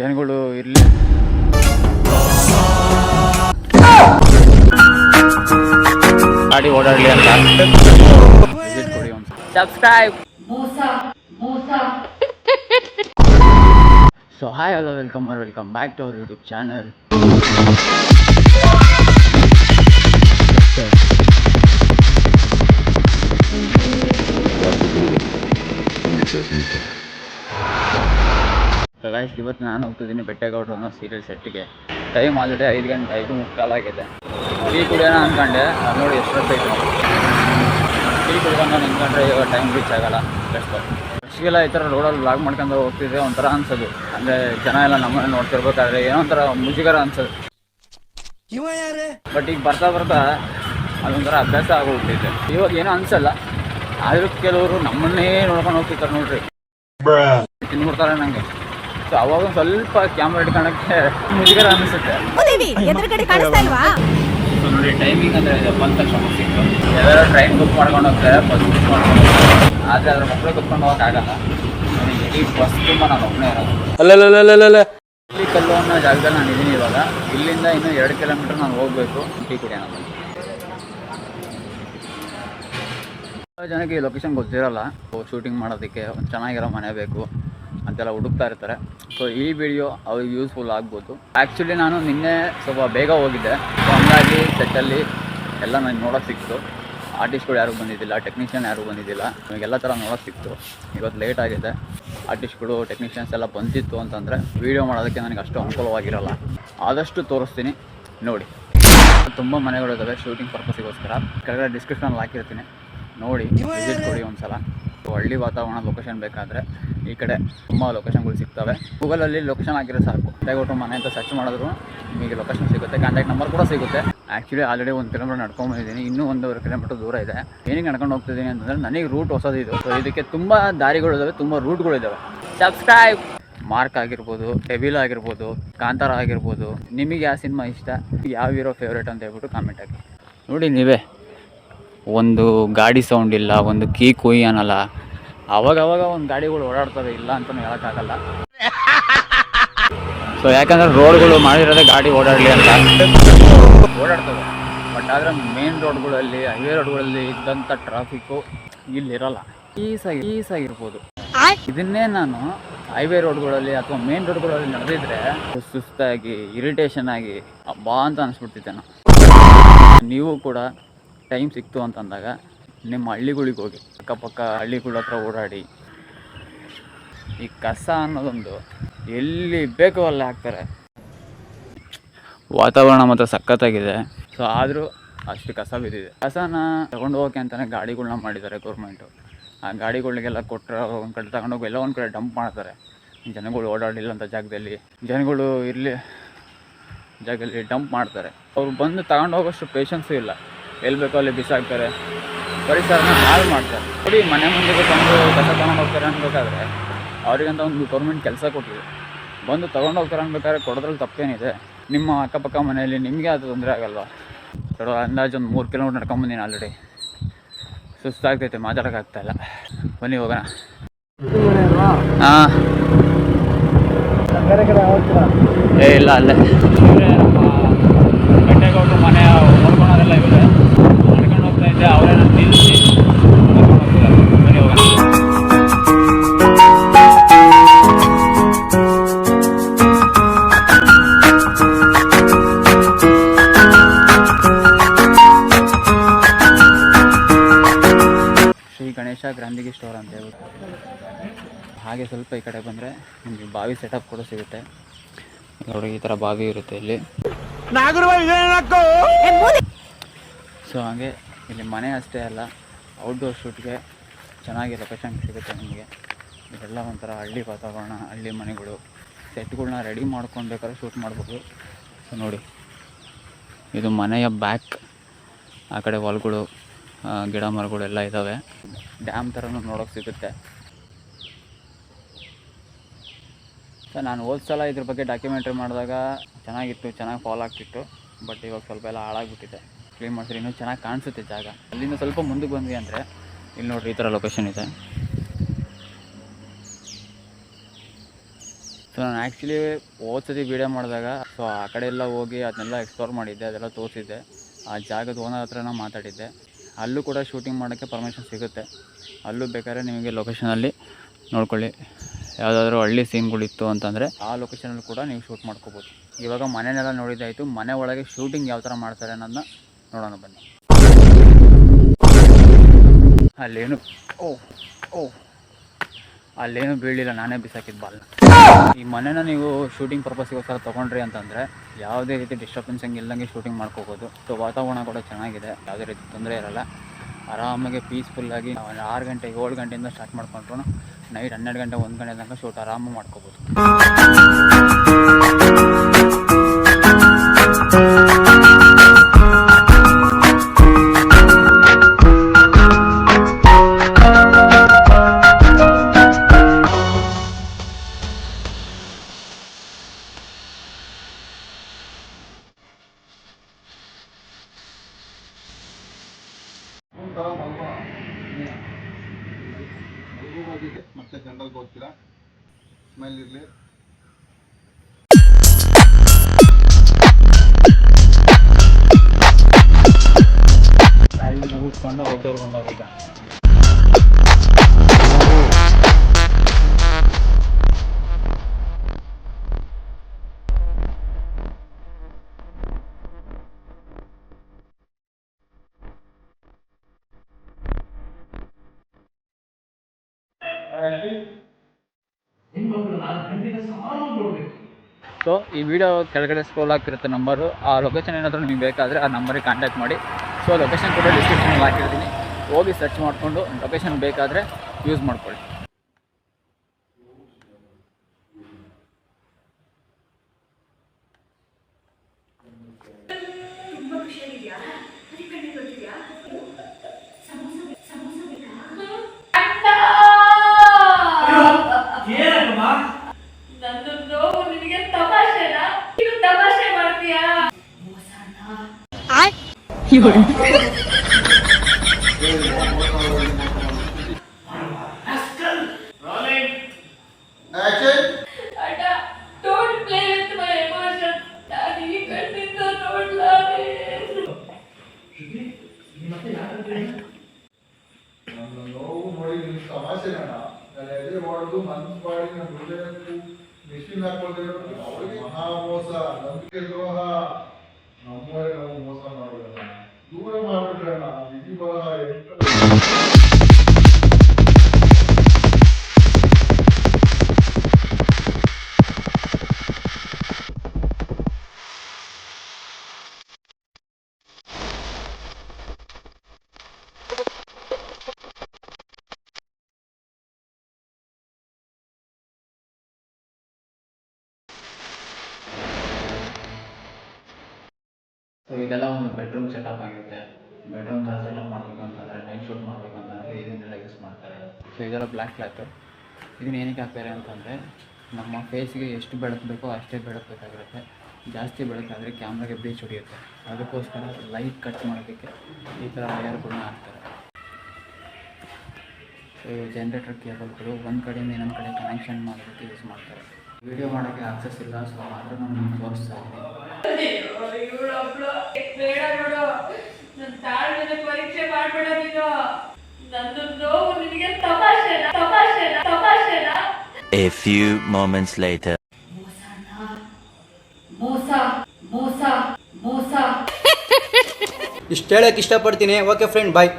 ಜನಗಳು ಇರಲಿ. ಗಾಡಿ ಓಡಾಡಲಿ ಅಂತ. ವಿಸಿಟ್ ಕೊಡಿ ಒಂದು subscribe so hi hello welcome or welcome back to our YouTube channel guys ಇವತ್ತು ನಾನು ಹೋಗ್ತಿದ್ದೀನಿ ಬೆಟ್ಟೆಗೌಡರು ಅನ್ನೋ ಸೀರಿಯಲ್ ಸೆಟ್ಗೆ ಟೈಮ್ ಆಲ್ರೆಡಿ ಐದು ಗಂಟೆ ಐದು ಮುಕ್ಕಾಲಾಗಿದೆ ಟೀ ಕುಡಿಯೋಣ ಅಂದ್ಕೊಂಡೆ ನೋಡಿ ಎಷ್ಟು ಹೊತ್ತೈತೆ ಟೀ ಕುಡ್ಕೊಂಡು ನಿಂತ್ಕೊಂಡ್ರೆ ಇವಾಗ ಟೈಮ್ ರೀಚ್ ಆಗಲ್ಲ. ಬೆಸ್ಟ್ ಫಸ್ಟ್ಗೆಲ್ಲ ಈ ಥರ ರೋಡಲ್ಲಿ ಲಾಗ್ ಮಾಡ್ಕೊಂಡು ಹೋಗ್ತಿದ್ರೆ ಒಂಥರ ಅನ್ಸೋದು. ಅಂದರೆ ಜನ ಎಲ್ಲ ನಮ್ಮನ್ನ ನೋಡ್ತಿರ್ಬೇಕಾದ್ರೆ ಏನೋ ಒಂಥರ ಮುಜುಗರ ಅನ್ಸೋದು. ಬಟ್ ಈಗ ಬರ್ತಾ ಬರ್ತಾ ಅದೊಂಥರ ಅಭ್ಯಾಸ ಆಗೋಗ್ತೈತೆ ಇವಾಗ ಏನೋ ಅನ್ಸಲ್ಲ. ಆದರೂ ಕೆಲವರು ನಮ್ಮನ್ನೇ ನೋಡ್ಕೊಂಡು ಹೋಗ್ತಿರ್ತಾರೆ ನೋಡ್ರಿ. ತಿನ್ಬಿಡ್ತಾರೆ ನಂಗೆ. ಸೊ ಅವಾಗ ಸ್ವಲ್ಪ ಕ್ಯಾಮ್ರಾ ಹಿಡ್ಕೊಳಕ್ಕೆ ಮುಜುಗರ ಅನಿಸುತ್ತೆ. ಸೊ ನೋಡಿ ಟೈಮಿಂಗ್ ಅಂದರೆ ಇದು ಬಂದ ತಕ್ಷಣ ಸಿಕ್ತು. ಯಾವ್ದಾದ್ರು ಟ್ರೈನ್ ಬುಕ್ ಮಾಡ್ಕೊಂಡು ಹೋಗ್ತಾರೆ ಬಸ್ ಬುಕ್ ಮಾಡ್ಕೊಂಡು ಆದರೆ ಅದ್ರ ಮಕ್ಕಳು ಕುತ್ಕೊಂಡು ಹೋಗೋಕ್ಕಾಗಲ್ಲ ನೋಡಿ ಇಡೀ ಬಸ್ ತುಂಬ ನಾನು ಒಬ್ಬನೇ ಇರೋದು. ಇಲ್ಲಿ ಕಲ್ಲು ಅನ್ನೋ ಜಾಗದಲ್ಲಿ ನಾನು ಇದ್ದೀನಿ ಇವಾಗ. ಇಲ್ಲಿಂದ ಇನ್ನು ಎರಡು ಕಿಲೋಮೀಟರ್ ನಾನು ಹೋಗಬೇಕು. ಟೀ ಕುಡಿಯೋಣ ಜನಕ್ಕೆ ಈ ಲೊಕೇಶನ್ ಗೊತ್ತಿರಲ್ಲ. ಶೂಟಿಂಗ್ ಮಾಡೋದಕ್ಕೆ ಒಂದು ಚೆನ್ನಾಗಿರೋ ಮನೆ ಬೇಕು. ಅಂತೆಲ್ಲ ಹುಡುಕ್ತಾ ಇರ್ತಾರೆ. ಸೊ ಈ ವಿಡಿಯೋ ಅವ್ರಿಗೆ ಯೂಸ್ಫುಲ್ ಆಗ್ಬೋದು. ಆ್ಯಕ್ಚುಲಿ ನಾನು ನಿನ್ನೆ ಸ್ವಲ್ಪ ಬೇಗ ಹೋಗಿದ್ದೆ. ಸೊ ಹಂಗಾಗಿ ಸೆಟ್ಟಲ್ಲಿ ಎಲ್ಲ ನನಗೆ ನೋಡೋಕೆ ಸಿಕ್ತು. ಆರ್ಟಿಸ್ಟ್ಗಳು ಯಾರು ಬಂದಿದ್ದಿಲ್ಲ ಟೆಕ್ನಿಷಿಯನ್ ಯಾರು ಬಂದಿದ್ದಿಲ್ಲ, ನಮಗೆಲ್ಲ ಥರ ನೋಡೋಕೆ ಸಿಕ್ತು. ಇವತ್ತು ಲೇಟ್ ಆಗಿದೆ. ಆರ್ಟಿಸ್ಟ್ಗಳು ಟೆಕ್ನಿಷಿಯನ್ಸ್ ಎಲ್ಲ ಬಂದಿತ್ತು ಅಂತಂದರೆ ವೀಡಿಯೋ ಮಾಡೋದಕ್ಕೆ ನನಗೆ ಅಷ್ಟು ಅನುಕೂಲವಾಗಿರಲ್ಲ. ಆದಷ್ಟು ತೋರಿಸ್ತೀನಿ. ನೋಡಿ. ತುಂಬ ಮನೆಗಳಿದ್ದಾವೆ ಶೂಟಿಂಗ್ ಪರ್ಪಸ್ಗೋಸ್ಕರ ಕೆಳಗಡೆ ಡಿಸ್ಕ್ರಿಪ್ಷನಲ್ಲಿ ಹಾಕಿರ್ತೀನಿ. ನೋಡಿ ವಿಸಿಟ್ ಕೊಡಿ ಒಂದ್ಸಲ. ಹಳ್ಳಿ ವಾತಾವರಣ ಲೊಕೇಶನ್ ಬೇಕಾದರೆ ಈ ಕಡೆ ತುಂಬ ಲೊಕೇಶನ್ಗಳು ಸಿಗ್ತವೆ. ಗೂಗಲಲ್ಲಿ ಲೊಕೇಶನ್ ಹಾಕಿದ್ರೆ ಸಾಕು. ಟೈಗೋಟು ಮನೆ ಅಂತ ಸರ್ಚ್ ಮಾಡಿದ್ರು, ನಿಮಗೆ ಲೊಕೇಶನ್ ಸಿಗುತ್ತೆ ಕಾಂಟ್ಯಾಕ್ಟ್ ನಂಬರ್ ಕೂಡ ಸಿಗುತ್ತೆ. ಆ್ಯಕ್ಚುಲಿ ಆಲ್ರೆಡಿ ಒಂದು ಕಿಲೋಮೀಟರ್ ನಡ್ಕೊಂಬಂದಿದ್ದೀನಿ ಇನ್ನೂ ಒಂದೂವರೆ ಕಿಲೋಮೀಟರ್ ದೂರ ಇದೆ. ಏನಿಗೆ ನಡ್ಕೊಂಡು ಹೋಗ್ತಿದ್ದೀನಿ ಅಂತಂದರೆ ನನಗೆ ರೂಟ್ ಹೊಸದಿದೆ ಸೊ ಇದಕ್ಕೆ ತುಂಬ ದಾರಿಗಳಿದ್ದಾವೆ ತುಂಬ ರೂಟ್ಗಳಿದ್ದಾವೆ ಸಬ್ಸ್ಕ್ರೈಬ್ ಮಾರ್ಕ್ ಆಗಿರ್ಬೋದು ಟೆಬಿಲ್ ಆಗಿರ್ಬೋದು ಕಾಂತಾರ ಆಗಿರ್ಬೋದು, ನಿಮಗೆ ಯಾವ ಸಿನಿಮಾ ಇಷ್ಟ ಯಾವ ಹೀರೋ ಫೇವ್ರೇಟ್ ಅಂತ ಹೇಳ್ಬಿಟ್ಟು ಕಾಮೆಂಟ್ ಹಾಕಿ. ನೋಡಿ ನೀವೇ. ಒಂದು ಗಾಡಿ ಸೌಂಡ್ ಇಲ್ಲ, ಒಂದು ಕೀ ಕುಯ್ ಅನ್ನಲ್ಲ. ಅವಾಗವಾಗ ಒಂದು ಗಾಡಿಗಳು ಓಡಾಡ್ತವೆ, ಇಲ್ಲ ಅಂತಲೂ ಹೇಳೋಕ್ಕಾಗಲ್ಲ. ಸೊ ಯಾಕಂದ್ರೆ ರೋಡ್ಗಳು ಮಾಡಿರೋದೇ ಗಾಡಿ ಓಡಾಡಲಿ ಅಂತ. ಓಡಾಡ್ತವೆ. ಬಟ್ ಆದರೆ ಮೇನ್ ರೋಡ್ಗಳಲ್ಲಿ ಹೈವೇ ರೋಡ್ಗಳಲ್ಲಿ ಇದ್ದಂಥ ಟ್ರಾಫಿಕ್ಕು ಇಲ್ಲಿರಲ್ಲ. ಈಸಾಗಿ ಈಸಾಗಿರ್ಬೋದು ಇದನ್ನೇ ನಾನು ಹೈವೇ ರೋಡ್ಗಳಲ್ಲಿ ಅಥವಾ ಮೇನ್ ರೋಡ್ಗಳಲ್ಲಿ ನಡೆದಿದ್ರೆ ಸುಸ್ತಾಗಿ ಇರಿಟೇಷನ್ ಆಗಿ ಬಾ ಅಂತ ಅನಿಸ್ಬಿಡ್ತಿದ್ದೆ ನಾನು. ನೀವು ಕೂಡ ಟೈಮ್ ಸಿಕ್ತು ಅಂತಂದಾಗ ನಿಮ್ಮ ಹಳ್ಳಿಗಳಿಗೆ ಹೋಗಿ, ಅಕ್ಕಪಕ್ಕ ಹಳ್ಳಿಗಳ ಹತ್ರ ಓಡಾಡಿ, ಈ ಕಸ ಅನ್ನೋದೊಂದು ಎಲ್ಲಿ ಬೇಕೋ ಅಲ್ಲಿ ಹಾಕ್ತಾರೆ. ವಾತಾವರಣ ಮಾತ್ರ ಸಖತ್ತಾಗಿದೆ. ಸೊ ಆದರೂ ಅಷ್ಟು ಕಸ ಬಿದ್ದಿದೆ. ಕಸನ ತಗೊಂಡು ಹೋಗೋಕೆ ಅಂತಲೇ ಗಾಡಿಗಳನ್ನ ಮಾಡಿದ್ದಾರೆ ಗೌರ್ಮೆಂಟು ಆ ಗಾಡಿಗಳಿಗೆಲ್ಲ ಕೊಟ್ಟರೆ ಒಂದು ಕಡೆ ತಗೊಂಡೋಗಿ ಎಲ್ಲ ಒಂದು ಕಡೆ ಡಂಪ್ ಮಾಡ್ತಾರೆ. ಜನಗಳು ಓಡಾಡಿಲ್ಲ ಅಂತ ಜಾಗದಲ್ಲಿ, ಜನಗಳು ಇರಲಿ ಜಾಗದಲ್ಲಿ ಡಂಪ್ ಮಾಡ್ತಾರೆ. ಅವ್ರು ಬಂದು ತಗೊಂಡು ಹೋಗೋಷ್ಟು ಪೇಷನ್ಸು ಇಲ್ಲ. ಎಲ್ಲಿ ಬೇಕೋ ಅಲ್ಲಿ ಬಿಸಾಕ್ತಾರೆ. ಪರಿಸರನ ಹಾಳು ಮಾಡ್ತಾರೆ ನೋಡಿ, ಮನೆ ಮುಂದೆ ಬಂದು ಕಸ ತಗೊಂಡು ಹೋಗ್ತಾರೆ ಅನ್ಬೇಕಾದ್ರೆ ಅವರಿಗಂತ ಒಂದು ಗೌರ್ಮೆಂಟ್ ಕೆಲಸ ಕೊಟ್ಟಿದೆ. ಬಂದು ತಗೊಂಡು ಹೋಗ್ತಾರೆ ಅನ್ಬೇಕಾದ್ರೆ ಕೊಡೋದ್ರಲ್ಲಿ ತಪ್ಪೇನಿದೆ. ನಿಮ್ಮ ಅಕ್ಕಪಕ್ಕ ಮನೆಯಲ್ಲಿ ನಿಮಗೆ ಅದು ತೊಂದರೆ ಆಗಲ್ವಾ? ನೋಡೋ ಅಂದಾಜು ಒಂದು ಮೂರು ಕಿಲೋಮೀಟರ್ ನಡ್ಕೊಂಬಂದಿನಿ ಆಲ್ರೆಡಿ ಸುಸ್ತಾಗ್ತೈತೆ, ಮಾತಾಡೋಕ್ಕಾಗ್ತಾ ಇಲ್ಲ. ಬನ್ನಿ, ಹೋಗೋಣ. ಹಾಂ. ಏ, ಇಲ್ಲ, ಅಲ್ಲೇ. ಬೆಟ್ಟೆಗೌಡರು ಮನೆ ನೋಡ್ಕೊಳೋದೆಲ್ಲ ಇವರೇ. ನಡ್ಕೊಂಡು ಅವರನ್ನು ನಿಲ್ಲಿಸಿ ಶ್ರೀ ಗಣೇಶ ಗ್ರಾಂಧಿಗೆ ಸ್ಟೋರ್ ಅಂತ ಹೇಳ್ಬಿಟ್ಟು. ಹಾಗೆ ಸ್ವಲ್ಪ ಈ ಕಡೆ ಬಂದರೆ ನಿಮಗೆ ಬಾವಿ ಸೆಟಪ್ ಕೂಡ ಸಿಗುತ್ತೆ. ನೋಡಿ ಈ ಥರ ಬಾವಿ ಇರುತ್ತೆ ಇಲ್ಲಿ. ಸೊ ಹಾಗೆ ಇಲ್ಲಿ ಮನೆ ಅಷ್ಟೇ ಅಲ್ಲ ಔಟ್ಡೋರ್ ಶೂಟ್ಗೆ ಚೆನ್ನಾಗಿ ಲೊಕೇಶನ್ ಸಿಗುತ್ತೆ ನಿಮಗೆ. ಇದೆಲ್ಲ ಒಂಥರ ಹಳ್ಳಿ ವಾತಾವರಣ, ಹಳ್ಳಿ ಮನೆಗಳು. ಸೆಟ್ಗಳನ್ನ ರೆಡಿ ಮಾಡ್ಕೊಂಡು ಬೇಕಾದ್ರೆ ಶೂಟ್ ಮಾಡ್ಬೋದು. ಸೊ ನೋಡಿ. ಇದು ಮನೆಯ ಬ್ಯಾಕ್ ಆ ಕಡೆ ಹೊಲ್ಗಳು ಗಿಡ ಗಿಡ ಮರಗಳೆಲ್ಲ ಇದ್ದಾವೆ ಡ್ಯಾಮ್ ಥರನೂ ನೋಡೋಕೆ ಸಿಗುತ್ತೆ. ಸೊ ನಾನು ಹೋದ ಸಲ ಇದ್ರ ಬಗ್ಗೆ ಡಾಕ್ಯುಮೆಂಟ್ರಿ ಮಾಡಿದಾಗ ಚೆನ್ನಾಗಿತ್ತು, ಚೆನ್ನಾಗಿ ಫಾಲೋ ಆಗ್ತಿತ್ತು. ಬಟ್ ಇವಾಗ ಸ್ವಲ್ಪ ಎಲ್ಲ ಹಾಳಾಗ್ಬಿಟ್ಟಿದೆ. ಕ್ಲೀನ್ ಮಾಡಿದ್ರೆ ಇನ್ನೂ ಚೆನ್ನಾಗಿ ಕಾಣಿಸುತ್ತೆ ಜಾಗ. ಅಲ್ಲಿಂದ ಸ್ವಲ್ಪ ಮುಂದಕ್ಕೆ ಬಂದ್ವಿ ಅಂದರೆ, ಇಲ್ಲಿ ನೋಡ್ರಿ ಈ ಥರ ಲೊಕೇಶನ್ ಇದೆ. ಸೊ ನಾನು ಆ್ಯಕ್ಚುಲಿ ಹೋದ ಸತಿ ವೀಡಿಯೋ ಮಾಡಿದಾಗ ಸೊ ಆ ಕಡೆ ಎಲ್ಲ ಹೋಗಿ ಅದನ್ನೆಲ್ಲ ಎಕ್ಸ್ಪ್ಲೋರ್ ಮಾಡಿದ್ದೆ, ಅದೆಲ್ಲ ತೋರಿಸಿದ್ದೆ. ಆ ಜಾಗದ ಓನರ್ ಹತ್ರನ ಮಾತಾಡಿದ್ದೆ. ಅಲ್ಲೂ ಕೂಡ ಶೂಟಿಂಗ್ ಮಾಡೋಕ್ಕೆ ಪರ್ಮಿಷನ್ ಸಿಗುತ್ತೆ. ಅಲ್ಲೂ ಬೇಕಾದ್ರೆ ನಿಮಗೆ ಲೊಕೇಶನಲ್ಲಿ ನೋಡ್ಕೊಳ್ಳಿ. ಯಾವುದಾದ್ರೂ ಹಳ್ಳಿ ಸೀನ್ಗಳಿತ್ತು ಅಂತಂದರೆ, ಆ ಲೊಕೇಶನಲ್ಲಿ ಕೂಡ ನೀವು ಶೂಟ್ ಮಾಡ್ಕೋಬೋದು. ಇವಾಗ ಮನೆನೆಲ್ಲ ನೋಡಿದ್ದಾಯಿತು. ಮನೆ ಒಳಗೆ ಶೂಟಿಂಗ್ ಯಾವ ಥರ ಮಾಡ್ತಾರೆ ಅನ್ನೋದನ್ನ ನೋಡೋಣ ಬನ್ನಿ. ಅಲ್ಲೇನು? ಓ ಓ. ಅಲ್ಲೇನು ಬೀಳಲಿಲ್ಲ ನಾನೇ ಬಿಸಾಕಿದ್ದ ಬಾಲ್ನ ಈ ಮನೆನ ನೀವು ಶೂಟಿಂಗ್ ಪರ್ಪಸ್ಗೋಸ್ಕರ ತೊಗೊಂಡ್ರಿ ಅಂತಂದರೆ ಯಾವುದೇ ರೀತಿ ಡಿಸ್ಟರ್ಬೆನ್ಸ್ ಹಂಗೆ ಇಲ್ಲಂಗೆ ಶೂಟಿಂಗ್ ಮಾಡ್ಕೋಬೋದು. ಸೊ ವಾತಾವರಣ ಕೂಡ ಚೆನ್ನಾಗಿದೆ, ಯಾವುದೇ ರೀತಿ ತೊಂದರೆ ಇರಲ್ಲ. ಆರಾಮಾಗಿ ಪೀಸ್ಫುಲ್ಲಾಗಿ ಒಂದು ಆರು ಗಂಟೆ, ಏಳು ಗಂಟೆಯಿಂದ ಸ್ಟಾರ್ಟ್ ಮಾಡ್ಕೊಂಡ್ರು ನೈಟ್ ಹನ್ನೆರಡು ಗಂಟೆ, ಒಂದು ಗಂಟೆ ತನಕ ಶೂಟ್ ಆರಾಮಾಗಿ ಮಾಡ್ಕೋಬೋದು. ಸೊ ಈ ವಿಡಿಯೋ ಕೆಳಗಡೆ ಸ್ಕ್ರೋಲ್ ಆಗ್ತಿರುತ್ತೆ ನಂಬರು ಆ ಲೊಕೇಶನ್ ಏನಾದರೂ ನಿಮಗೆ ಬೇಕಾದರೆ ಆ ನಂಬರಿಗೆ ಕಾಂಟ್ಯಾಕ್ಟ್ ಮಾಡಿ. ಸೊ ಲೊಕೇಶನ್ ಕೂಡ ಡಿಸ್ಕ್ರಿಪ್ಷನಲ್ಲಿ ಹಾಕಿರ್ತೀನಿ. ಹೋಗಿ ಸರ್ಚ್ ಮಾಡಿಕೊಂಡು ಲೊಕೇಶನ್ ಬೇಕಾದರೆ ಯೂಸ್ ಮಾಡ್ಕೊಳ್ಳಿ. ಮಿಷಿನ್ ಹಾಕೊಳ್ತಿರೋದು ಅವರಿಗೆ ಮಹಾ ಮೋಸ ನಂಬಿಕೆ ದ್ರೋಹ. ಸೊ ಇದೆಲ್ಲ ಒಂದು ಬೆಡ್ರೂಮ್ ಸೆಟಪ್ ಆಗಿರುತ್ತೆ. ಬೆಡ್ರೂಮ್ ಸೆಟಪ್ ಮಾಡಬೇಕು ಅಂತಂದರೆ ನೈಟ್ ಶೂಟ್ ಮಾಡಬೇಕು ಅಂತಂದರೆ ಇದನ್ನೆಲ್ಲ ಯೂಸ್ ಮಾಡ್ತಾರೆ. ಸೊ ಇದೆಲ್ಲ ಬ್ಲ್ಯಾಕ್ ಕ್ಲಾತು ಇದನ್ನ ಏನಕ್ಕೆ ಹಾಕ್ತಾರೆ ಅಂತಂದರೆ, ನಮ್ಮ ಫೇಸ್ಗೆ ಎಷ್ಟು ಬೆಳಕು ಬೇಕೋ ಅಷ್ಟೇ ಬೆಳಕು ಬೇಕಾಗಿರುತ್ತೆ. ಜಾಸ್ತಿ ಬೆಳಕಾದರೆ ಕ್ಯಾಮ್ರಾಗೆ ಬ್ಲೀಚ್ ಹೊಡಿಯುತ್ತೆ. ಅದಕ್ಕೋಸ್ಕರ ಲೈಟ್ ಕಟ್ ಮಾಡೋದಕ್ಕೆ ಈ ಥರ ವಯರ್ಗಳನ್ನ ಹಾಕ್ತಾರೆ. ಸೊ ಜನ್ರೇಟರ್ ಕೇಬಲ್ಗಳು ಒಂದು ಕಡೆಯಿಂದ ಇನ್ನೊಂದು ಕಡೆ ಕನೆಕ್ಷನ್ ಮಾಡೋದಕ್ಕೆ ಯೂಸ್ ಮಾಡ್ತಾರೆ. ವಿಡಿಯೋ ಮಾಡೋಕ್ಕೆ ಆಕ್ಸಸ್ ಇಲ್ಲ ಸೊ ಆದರೂ ನಾನು ತೋರಿಸ್ತಾ ಇದ್ದೀನಿ. ಬೇಡ ನೋಡು ನನ್ನ A few moments later. ಇಷ್ಟು ಹೇಳಕ್ಕೆ ಇಷ್ಟಪಡ್ತೀನಿ ಓಕೆ ಫ್ರೆಂಡ್ ಬಾಯ್